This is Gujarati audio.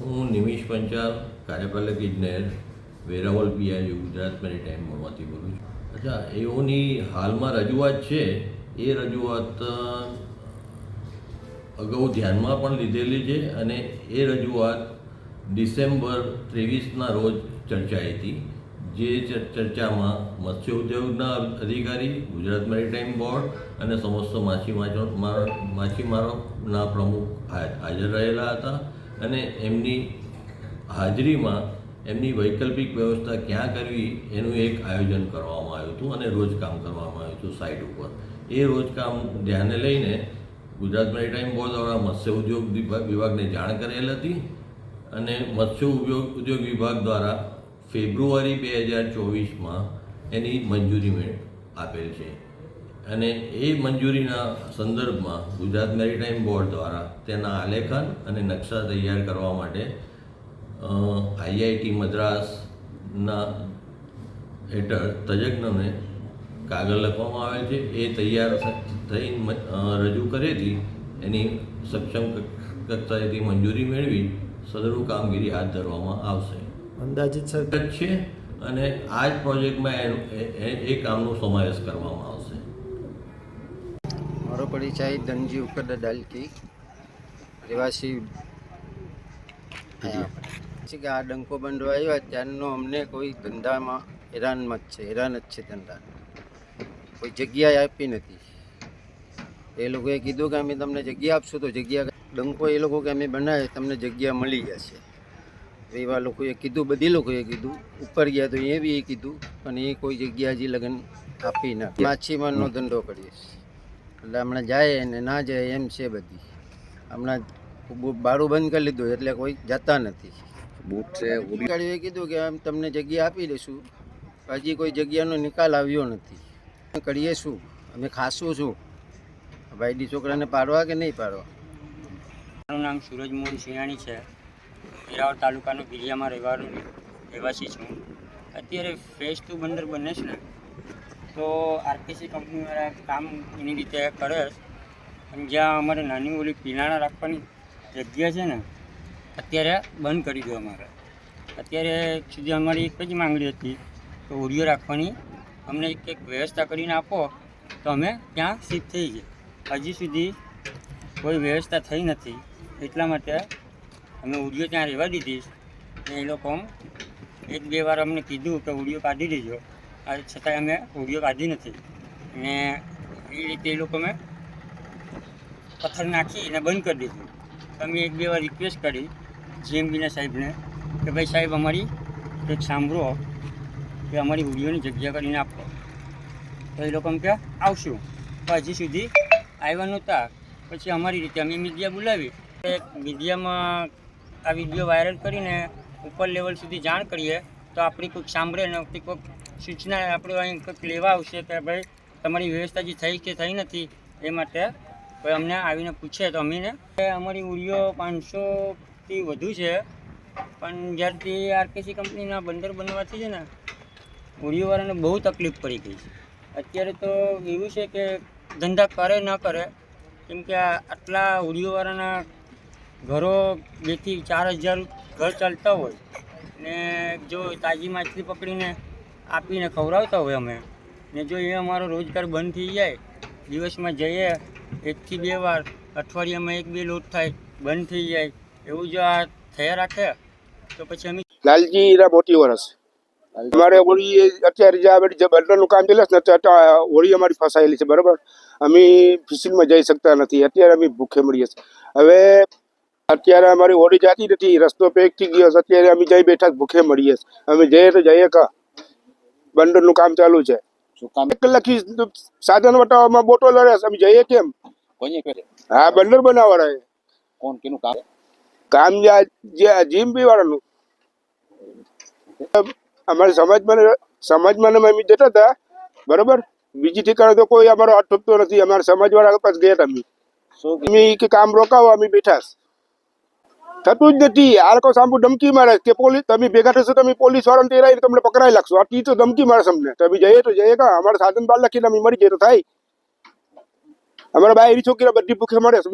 હું નિમિષ પંચાલ, કાર્યપાલક ઇજનેર વેરાવલ પીઆઈ ગુજરાત મેરીટાઈમમાંથી બોલું છું. અચ્છા, એઓની હાલમાં રજૂઆત છે, એ રજૂઆત અગાઉ ધ્યાનમાં પણ લીધેલી છે અને એ રજૂઆત ડિસેમ્બર ત્રેવીસના રોજ ચર્ચાઈ હતી, જે ચર્ચામાં મત્સ્ય ઉદ્યોગના અધિકારી, ગુજરાત મેરીટાઈમ બોર્ડ અને સમસ્ત માછીમારો માર- માછીમારોના પ્રમુખ હાજર રહેલા હતા. અને એમની હાજરીમાં એમની વૈકલ્પિક વ્યવસ્થા ક્યાં કરવી, એનું એક આયોજન કરવામાં આવ્યું હતું અને રોજકામ કરવામાં આવ્યું હતું સાઇટ ઉપર. એ રોજકામ ધ્યાને લઈને ગુજરાત મેરીટાઈમ બોર્ડ દ્વારા મત્સ્ય ઉદ્યોગ વિભાગ- વિભાગને જાણ કરેલ હતી અને મત્સ્ય ઉદ્યોગ ઉદ્યોગ વિભાગ દ્વારા ફેબ્રુઆરી બે હજાર ચોવીસમાં એની મંજૂરી આપેલ છે. અને એ મંજૂરીના સંદર્ભમાં ગુજરાત મેરીટાઈમ બોર્ડ દ્વારા તેના આલેખન અને નકશા તૈયાર કરવા માટે આઈઆઈટી મદ્રાસના હેઠળ તજજ્ઞને કાગળ લખવામાં આવે છે. એ તૈયાર થઈ રજૂ કરેથી એની સક્ષમ કક્ષ- કક્ષાએથી મંજૂરી મેળવી સદરૂ કામગીરી હાથ ધરવામાં આવશે. અંદાજિત સર છે અને આ જ પ્રોજેક્ટમાં એ કામનો સમાવેશ કરવામાં આવશે. મારો જાય ધનજી ઉપર ડાલકી. રહેવાસી પછી કે આ ડંકો બંધો આવ્યો ત્યારનો અમને કોઈ ધંધામાં હેરાનમાં જ છે હેરાન જ છે ધંધા કોઈ જગ્યાએ આપી નથી. એ લોકોએ કીધું કે અમે તમને જગ્યા આપશું તો જગ્યા ડંકો એ લોકો કે અમે બનાવે તમને જગ્યા મળી જશે. એવા લોકોએ કીધું બધી લોકોએ કીધું. ઉપર ગયા તો એ બી એ કીધું અને એ કોઈ જગ્યા હજી લગ્ન આપી ના માછીમારનો ધંધો કરીએ છીએ. એટલે હમણાં જાય ને ના જાય એમ છે બધી. હમણાં બારું બંધ કરી લીધું એટલે કોઈ જતા નથી. બૂટ છે એ કીધું કે આમ તમને જગ્યા આપી દઈશું. હજી કોઈ જગ્યાનો નિકાલ આવ્યો નથી. કરીએ શું? અમે ખાશું શું? ભાઈડી છોકરાને પાડવા કે નહીં પાડવા? મારું નામ સૂરજ મોહન સિંહાણી છે. વેરાવળ તાલુકાનો ગિરિયામાં રહેવાનું રહેવાસી છું. અત્યારે ફેઝ ટુ બંદર બને છે ને. તો આરપીસી કંપનીવાળા કામ એની રીતે કરે અને જ્યાં અમારે નાની ઓલી પીણાણા રાખવાની જગ્યા છે ને, અત્યારે બંધ કરી દો અમારે. અત્યારે સુધી અમારી એક જ માંગણી હતી તો ઓડિયો રાખવાની. અમને કંઈક વ્યવસ્થા કરીને આપો, તો અમે ત્યાં શિફ્ટ થઈ જાય હજી સુધી કોઈ વ્યવસ્થા થઈ નથી. એટલા માટે અમે ઉડિયો ત્યાં રહેવા દીધી એ લોકો એક બે વાર અમને કીધું કે ઉડિયો કાઢી દેજો. છતાંય અમે ઉડિયો કાઢી નથી. ને એ રીતે એ લોકો મેં પથ્થર નાખી અને બંધ કરી દીધું. અમે એક બે વાર રિક્વેસ્ટ કરી જીએમબીના સાહેબને કે ભાઈ સાહેબ, અમારી કંઈક સાંભળો કે અમારી હોડીઓની જગ્યા કરીને આપો. તો એ લોકો કે, આવશું. તો હજી સુધી આવ્યા નહોતા. પછી અમારી રીતે અમે મીડિયા બોલાવી. કે મીડિયામાં આ વીડિયો વાયરલ કરીને ઉપર લેવલ સુધી જાણ કરીએ તો આપણી કોઈક સાંભળે ને કોઈક સૂચના આપણે અહીં કંઈક લેવા આવશે કે ભાઈ તમારી વ્યવસ્થા જે થઈ કે થઈ નથી એ માટે કોઈ અમને આવીને પૂછે તો અમીને. અમારી ઉડીઓ પાંચસોથી વધુ છે, પણ જ્યારથી આરકેસી કંપનીના બંદર બનવાથી છે ને ઉડીઓવાળાને બહુ તકલીફ પડી ગઈ છે. અત્યારે તો એવું છે કે ધંધા કરે ન કરે, કેમ કે આટલા ઉડીઓવાળાના ઘરો બેથી ચાર હજાર ઘર ચાલતા હોય, ને જો તાજી માછલી પકડીને આપીને ખવડાવતા હોય અમે. ને જો એ અમારો રોજગાર બંધ થઈ જાય, દિવસમાં જઈએ, એકથી બે વાર, અઠવાડિયામાં એક બે લોટ થાય, બંધ થઈ જાય, એવું જો આ થયા રાખે, તો પછી અમે લાલજી એના મોટી વરસ. અમારે હોળી અત્યારે જે આપણે બંદરનું કામ ચાલે છે ને હોળી અમારી ફસાયેલી છે, બરાબર? અમે ફિશિંગમાં જઈ શકતા નથી, અત્યારે અમે ભૂખે મળીએ છીએ. હવે અત્યારે અમારી હોળી જાતી નથી, રસ્તો પેક થઈ ગયો અત્યારે અમે જઈ બેઠા ભૂખે મળીએ છીએ. અમે જઈએ તો જઈએ કા? બંદરનું કામ ચાલુ છે. શું કામ? એક કલાકથી સાધન વટાવવામાં બોટો લડે છે. અમે જઈએ કેમ? હા બંદર બનાવવા છે. કોણ? કેનું કામ? કામ જીમ બી વાળાનું અમારે સમાજમાં સમાજમાં અમે જતા હતા. બરોબર? બીજી ઠેકાણે તો કોઈ અમારો હાથ ઠોકતો નથી. અમારા સમાજ વાળા પાસે ગયા હતા અમે. કે? કામ રોકાવો અમે બેઠા. થતું જ નથી. આ લોકો સાંભુ ધમકી મારે કે પોલીસ તમે ભેગા થશો, તમે પોલીસ વાળાને તેરાઈને તમને પકડાઈ લાગશો આટલી તો ધમકી મારે તમને તમે જઈએ તો જઈએ કા? અમારે સાધન બાર લખીને અમે મરી જઈએ તો થાય. અમારા બાયરી છોકરા બધી ભૂખે મળે